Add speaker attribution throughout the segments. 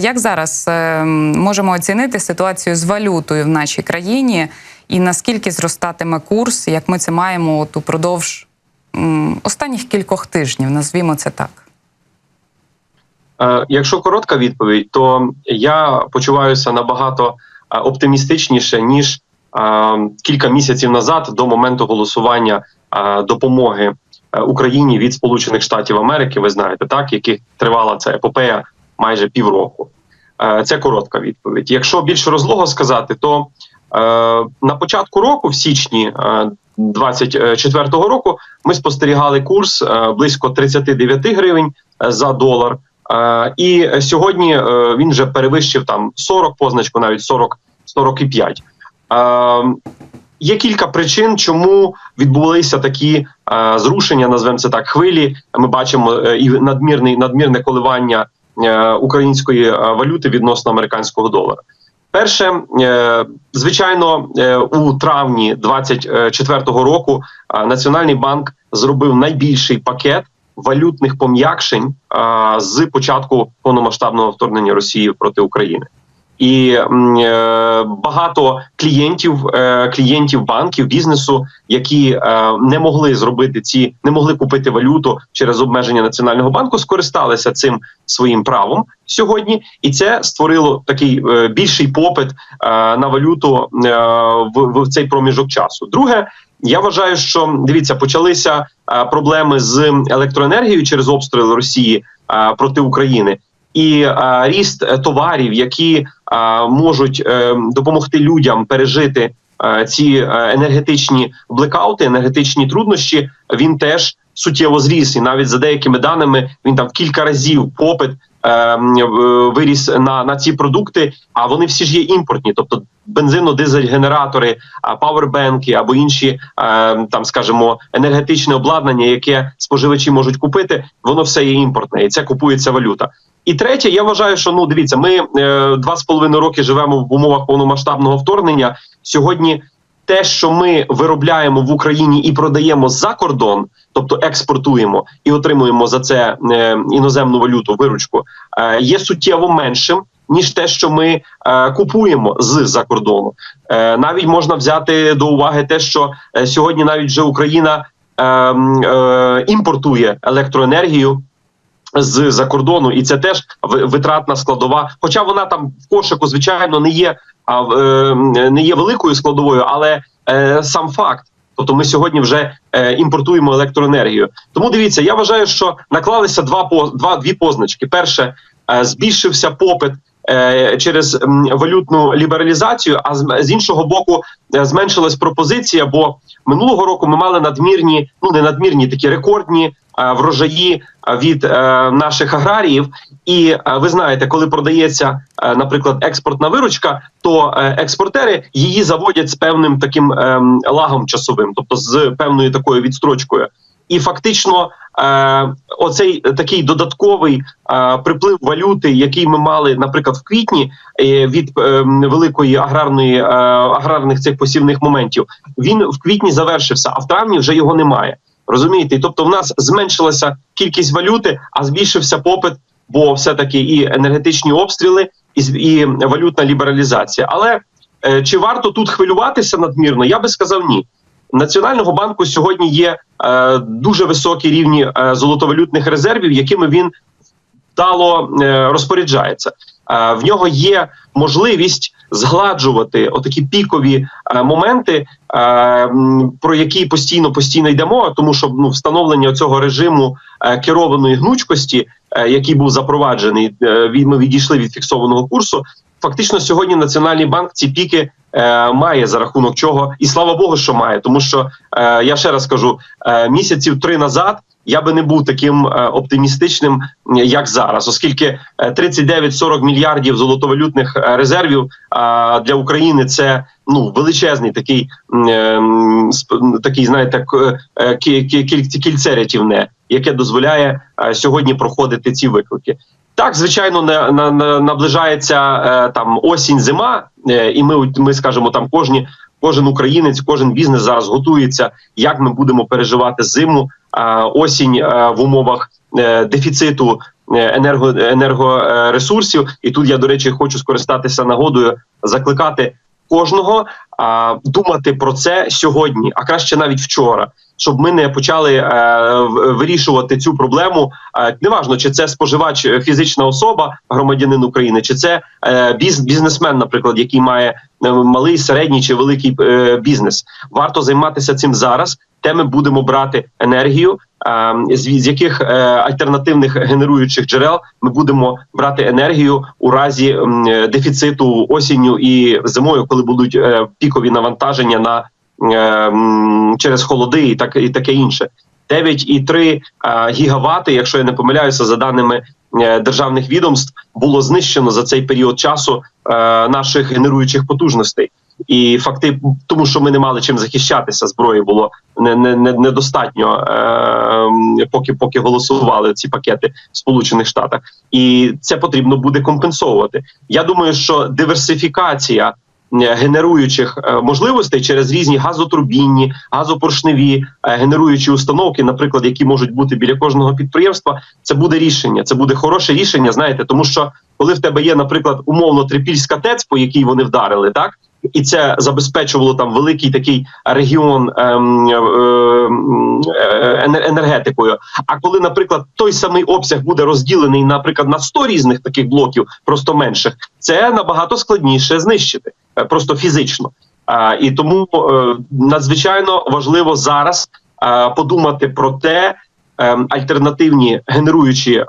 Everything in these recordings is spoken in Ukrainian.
Speaker 1: Як зараз е, можемо оцінити ситуацію з валютою в нашій країні і наскільки зростатиме курс, як ми це маємо от упродовж останніх кількох тижнів, назвімо це так?
Speaker 2: Е, Якщо коротка відповідь, то я почуваюся набагато е, оптимістичніше ніж е, кілька місяців назад до моменту голосування допомоги Україні від Сполучених Штатів Америки. Ви знаєте, так яких тривала ця епопея майже півроку. Е, Це коротка відповідь. Якщо більш розлого сказати, то е, на початку року, в січні е, 24-го року, ми спостерігали курс е, близько 39 гривень е, за долар. Е, І сьогодні е, він вже перевищив там 40 позначку, навіть 40 45. Е, Є кілька причин, чому відбулися такі е, зрушення, назвемо це так, хвилі. Ми бачимо е, і надмірний надмірне коливання е, української е, валюти відносно американського долара. Перше, е, звичайно, е, у травні 24-го року е, Національний банк зробив найбільший пакет валютних пом'якшень е, з початку повномасштабного вторгнення Росії проти України. І е, багато клієнтів, е, клієнтів банків, бізнесу, які е, не могли зробити ці, не могли купити валюту через обмеження національного банку, скористалися цим своїм правом сьогодні, і це створило такий більший попит на валюту в, цей проміжок часу. Друге, я вважаю, що дивіться, почалися проблеми з електроенергією через обстріли Росії проти України. І е, ріст е, товарів, які е, можуть е, допомогти людям пережити е, ці енергетичні блекаути, енергетичні труднощі, він теж суттєво зріс. І навіть за деякими даними він там кілька разів попит виріс на, на ці продукти. А вони всі ж є імпортні, тобто бензино-дизель генератори, а, павербенки або інші там, скажімо, енергетичне обладнання, яке споживачі можуть купити, воно все є імпортне, і це купується валюта. І третє, я вважаю, що ну дивіться, ми е, два з половиною роки живемо в умовах повномасштабного вторгнення. Сьогодні те, що ми виробляємо в Україні і продаємо за кордон, тобто експортуємо і отримуємо за це е, іноземну валюту, виручку, е, є суттєво меншим. Ніж те, що ми е, купуємо з за кордону, е, навіть можна взяти до уваги те, що е, сьогодні навіть вже Україна е, е, імпортує електроенергію з за кордону, і це теж ви- витратна складова. Хоча вона там в кошику, звичайно, не є а е, не є великою складовою, але е, сам факт. Тобто ми сьогодні вже е, імпортуємо електроенергію. Тому дивіться, я вважаю, що наклалися два по два дві позначки. Перше, е, збільшився попит через валютну лібералізацію, а з, іншого боку, е, зменшилась пропозиція. Бо минулого року ми мали надмірні, ну не надмірні, такі рекордні е, врожаї е, від е, наших аграріїв. І е, ви знаєте, коли продається, е, наприклад, експортна виручка, то е, експортери її заводять з певним таким ем, лагом часовим, тобто з певною такою відстрочкою. І фактично, е, оцей такий додатковий е, приплив валюти, який ми мали, наприклад, в квітні е, від е, великої аграрної е, аграрних цих посівних моментів, він в квітні завершився, а в травні вже його немає. Розумієте, тобто в нас зменшилася кількість валюти, а збільшився попит, бо все таки і енергетичні обстріли, і, і валютна лібералізація. Але е, чи варто тут хвилюватися надмірно? Я би сказав ні. Національного банку сьогодні є е, дуже високі рівні е, золотовалютних резервів, якими він вдало е, розпоряджається. Е, в нього є можливість згладжувати отакі пікові е, моменти, е, про які постійно постійно йде мова, тому що ну встановлення цього режиму е, керованої гнучкості, е, який був запроваджений, е, ми відійшли від фіксованого курсу. Фактично, сьогодні Національний банк ці піки е, має за рахунок чого, і слава Богу, що має, тому що е, я ще раз кажу, е, місяців три назад я би не був таким е, оптимістичним, як зараз, оскільки е, 39-40 мільярдів золотовалютних е, резервів а, для України це ну величезний такий е, такий, знаєте, е, кі- кі- кіль- кільце рятівне, яке дозволяє е, сьогодні проходити ці виклики. Так, звичайно, на, на, на наближається е, там осінь, зима, е, і ми ми скажемо там кожні. Кожен українець, кожен бізнес зараз готується, як ми будемо переживати зиму, е, осінь в умовах дефіциту енерго, енергоресурсів. І тут я, до речі, хочу скористатися нагодою, закликати кожного думати про це сьогодні, а краще навіть вчора, щоб ми не почали е, вирішувати цю проблему. Е, неважно, чи це споживач е, фізична особа, громадянин України, чи це е, біз, бізнесмен, наприклад, який має е, малий, середній чи великий е, бізнес. Варто займатися цим зараз. Де ми будемо брати енергію, е, з, яких альтернативних генеруючих джерел ми будемо брати енергію у разі дефіциту осінню і зимою, коли будуть пікові навантаження на через холоди і так і таке інше. 9,3 е, гігавати, якщо я не помиляюся, за даними е, державних відомств, було знищено за цей період часу е, наших генеруючих потужностей. І факти, тому що ми не мали чим захищатися, зброї було не, не, не недостатньо, е, поки поки голосували ці пакети в Сполучених Штатах, і це потрібно буде компенсовувати. Я думаю, що диверсифікація генеруючих е, можливостей через різні газотурбінні, газопоршневі е, генеруючі установки, наприклад, які можуть бути біля кожного підприємства, це буде рішення. Це буде хороше рішення. Знаєте, тому що коли в тебе є, наприклад, умовно трипільська ТЕЦ, по якій вони вдарили, так. І це забезпечувало там великий такий регіон ем, е, ем, е, енергетикою. А коли, наприклад, той самий обсяг буде розділений, наприклад, на 100 різних таких блоків, просто менших, це набагато складніше знищити, е, просто фізично. І тому е, надзвичайно важливо зараз е, подумати про те, альтернативні генеруючі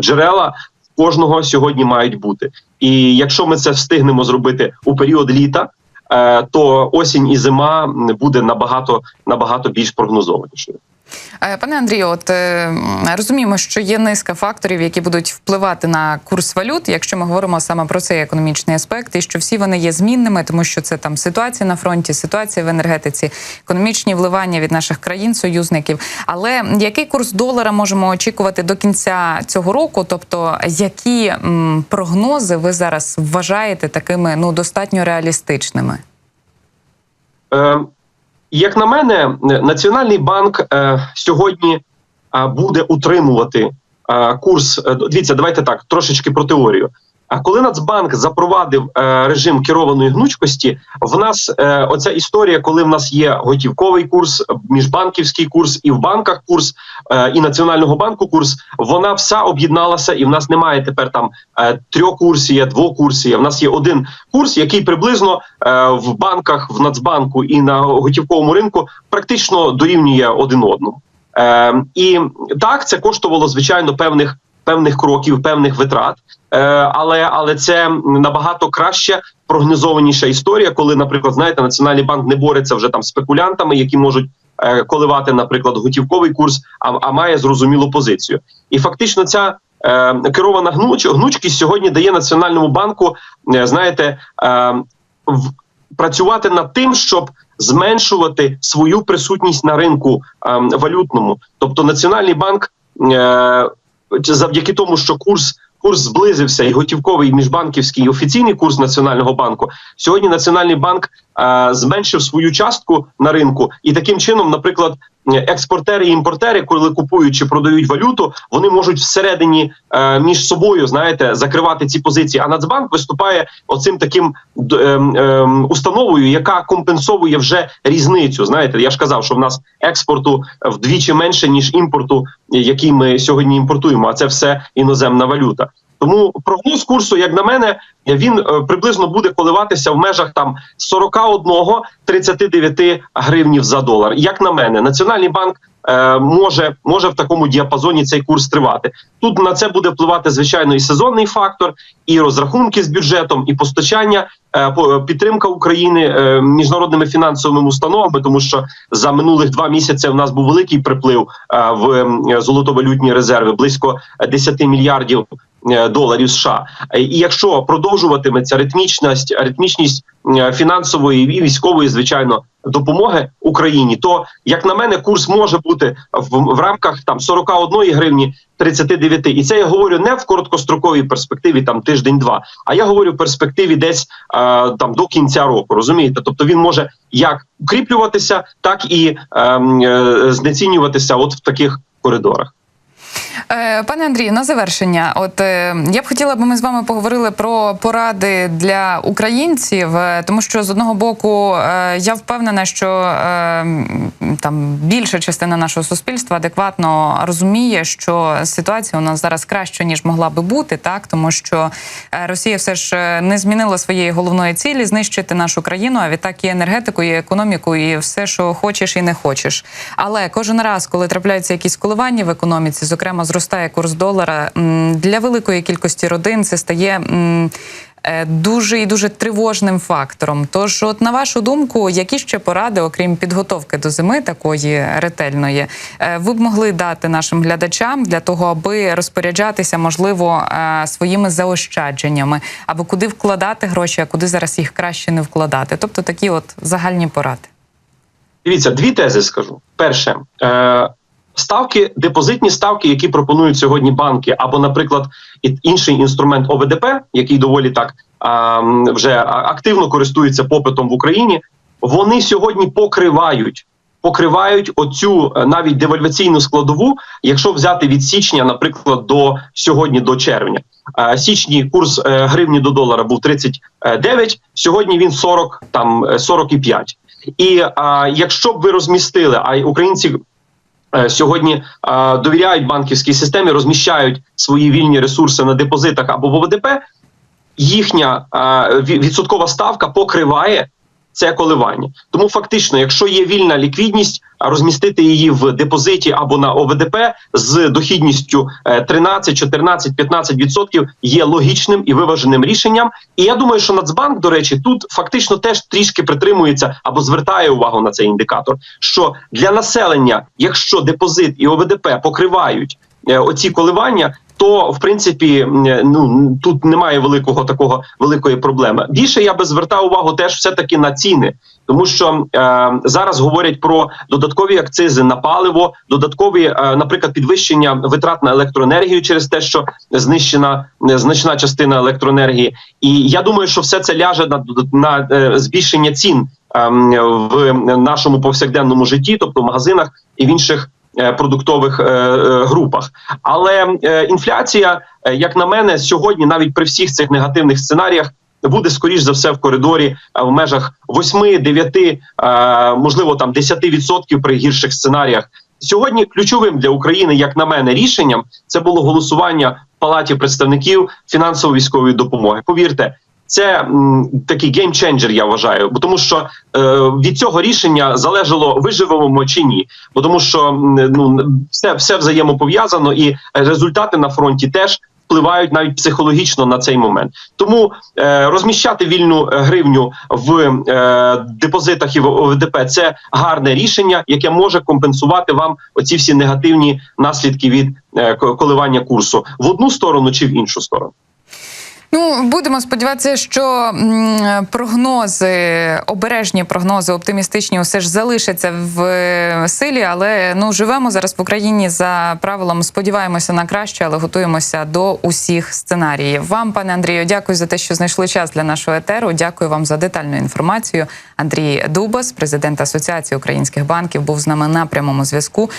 Speaker 2: джерела кожного сьогодні мають бути. І якщо ми це встигнемо зробити у період літа, е, то осінь і зима буде набагато набагато більш прогнозованішою.
Speaker 1: Е, Пане Андрію, от е, розуміємо, що є низка факторів, які будуть впливати на курс валют, якщо ми говоримо саме про цей економічний аспект, і що всі вони є змінними, тому що це там ситуація на фронті, ситуація в енергетиці, економічні вливання від наших країн-союзників. Але який курс долара можемо очікувати до кінця цього року? Тобто, які м, прогнози ви зараз вважаєте такими ну достатньо реалістичними?
Speaker 2: Як на мене, е, Національний банк е, сьогодні е, буде утримувати е, курс. е, Дивіться, давайте так, трошечки про теорію. А коли Нацбанк запровадив е, режим керованої гнучкості, в нас е, оця історія, коли в нас є готівковий курс, міжбанківський курс і в банках курс, е, і Національного банку курс, вона вся об'єдналася, і в нас немає тепер там е, трьохкурсія, двокурсія. В нас є один курс, який приблизно е, в банках, в Нацбанку і на готівковому ринку практично дорівнює один одному. Е, і так це коштувало звичайно певних певних кроків, певних витрат. Е, але але це набагато краще прогнозованіша історія, коли, наприклад, знаєте, Національний банк не бореться вже там з спекулянтами, які можуть е, коливати, наприклад, готівковий курс, а, а має зрозумілу позицію. І фактично ця е, керована гнуч, гнучкість сьогодні дає Національному банку, е, знаєте, е, в, працювати над тим, щоб зменшувати свою присутність на ринку е, валютному. Тобто Національний банк е, завдяки тому, що курс. Курс зблизився і готівковий і міжбанківський і офіційний курс національного банку. Сьогодні Національний банк е, зменшив свою частку на ринку, і таким чином, наприклад, експортери і імпортери, коли купують чи продають валюту, вони можуть всередині е, між собою знаєте закривати ці позиції. А Нацбанк виступає оцим таким ем, ем, установою, яка компенсовує вже різницю. Знаєте, я ж казав, що в нас експорту вдвічі менше ніж імпорту, який ми сьогодні імпортуємо. А це все іноземна валюта. Тому прогноз курсу, як на мене, він е, приблизно буде коливатися в межах там 41-39 гривнів за долар. Як на мене, Національний банк е, може, може в такому діапазоні цей курс тривати. Тут на це буде впливати звичайно і сезонний фактор, і розрахунки з бюджетом, і постачання, е, підтримка України е, міжнародними фінансовими установами, тому що за минулих два місяці в нас був великий приплив е, в золотовалютні резерви, близько 10 мільярдів доларів США. Е, І якщо продовжуватиметься ритмічність, ритмічність е, фінансової і військової, звичайно, допомоги Україні, то як на мене, курс може бути в, в рамках там 41 гривні 39. І це я говорю не в короткостроковій перспективі, там тиждень-два. А я говорю в перспективі десь е, там до кінця року. Розумієте? Тобто він може як укріплюватися, так і ем, е, знецінюватися, от в таких коридорах.
Speaker 1: Е, Пане Андрію, на завершення, от е, я б хотіла, аби ми з вами поговорили про поради для українців, е, тому що з одного боку я впевнена, що там більша частина нашого суспільства адекватно розуміє, що ситуація у нас зараз краща ніж могла би бути, так тому що Росія все ж не змінила своєї головної цілі знищити нашу країну, а відтак і енергетику, і економіку, і все, що хочеш і не хочеш. Але кожен раз, коли трапляються якісь коливання в економіці, зокрема зростає курс долара, для великої кількості родин це стає. е, Дуже і дуже тривожним фактором. Тож, от на вашу думку, які ще поради, окрім підготовки до зими такої ретельної, е, ви б могли дати нашим глядачам для того, аби розпоряджатися, можливо, е, своїми заощадженнями, або куди вкладати гроші, а куди зараз їх краще не вкладати? Тобто такі от загальні поради.
Speaker 2: Дивіться, дві тези скажу. Перше, ставки, депозитні ставки, які пропонують сьогодні банки, або, наприклад, інший інструмент ОВДП, який доволі так а, вже активно користується попитом в Україні, вони сьогодні покривають. Покривають оцю е, навіть девальваційну складову, якщо взяти від січня, наприклад, до сьогодні до червня. Е, Січні курс е, гривні до долара був 39, сьогодні він 40, там е, 45. І а, якщо б ви розмістили, а українці сьогодні довіряють банківській системі, розміщають свої вільні ресурси на депозитах або в ОВДП, їхня відсоткова ставка покриває це коливання. Тому фактично, якщо є вільна ліквідність, розмістити її в депозиті або на ОВДП з дохідністю е, 13, 14, 15 відсотків є логічним і виваженим рішенням. І я думаю, що Нацбанк, до речі, тут фактично теж трішки притримується або звертає увагу на цей індикатор. Що для населення, якщо депозит і ОВДП покривають е, оці коливання. То в принципі ну тут немає великого такого великої проблеми. Більше я би звертав увагу теж все таки на ціни, тому що е, зараз говорять про додаткові акцизи на паливо, додаткові, е, наприклад, підвищення витрат на електроенергію через те, що знищена е, значна частина електроенергії. І я думаю, що все це ляже на, на е, збільшення цін ем, в нашому повсякденному житті, тобто в магазинах і в інших е, продуктових е, е, групах. Але е, інфляція, е, як на мене, сьогодні, навіть при всіх цих негативних сценаріях, буде скоріш за все в коридорі е, в межах 8-9, е, можливо, там 10% при гірших сценаріях. Сьогодні ключовим для України, як на мене, рішенням це було голосування в палаті представників фінансово-військової допомоги. Повірте, це м, такий геймченджер, я вважаю, бо тому, що е, від цього рішення залежало виживемо чи ні, бо тому, що ну все, все взаємопов'язано, і результати на фронті теж впливають навіть психологічно на цей момент. Тому е, розміщати вільну е, гривню в е, депозитах і в ОВДП – це гарне рішення, яке може компенсувати вам оці всі негативні наслідки від е, коливання курсу в одну сторону чи в іншу сторону.
Speaker 1: Ну, будемо сподіватися, що прогнози, обережні прогнози, оптимістичні, все ж залишаться в е, силі. Але ну живемо зараз в Україні за правилом. Сподіваємося на краще, але готуємося до усіх сценаріїв. Вам, пане Андрію, дякую за те, що знайшли час для нашого етеру. Дякую вам за детальну інформацію. Андрій Дубас, президент Асоціації українських банків, був з нами на прямому зв'язку.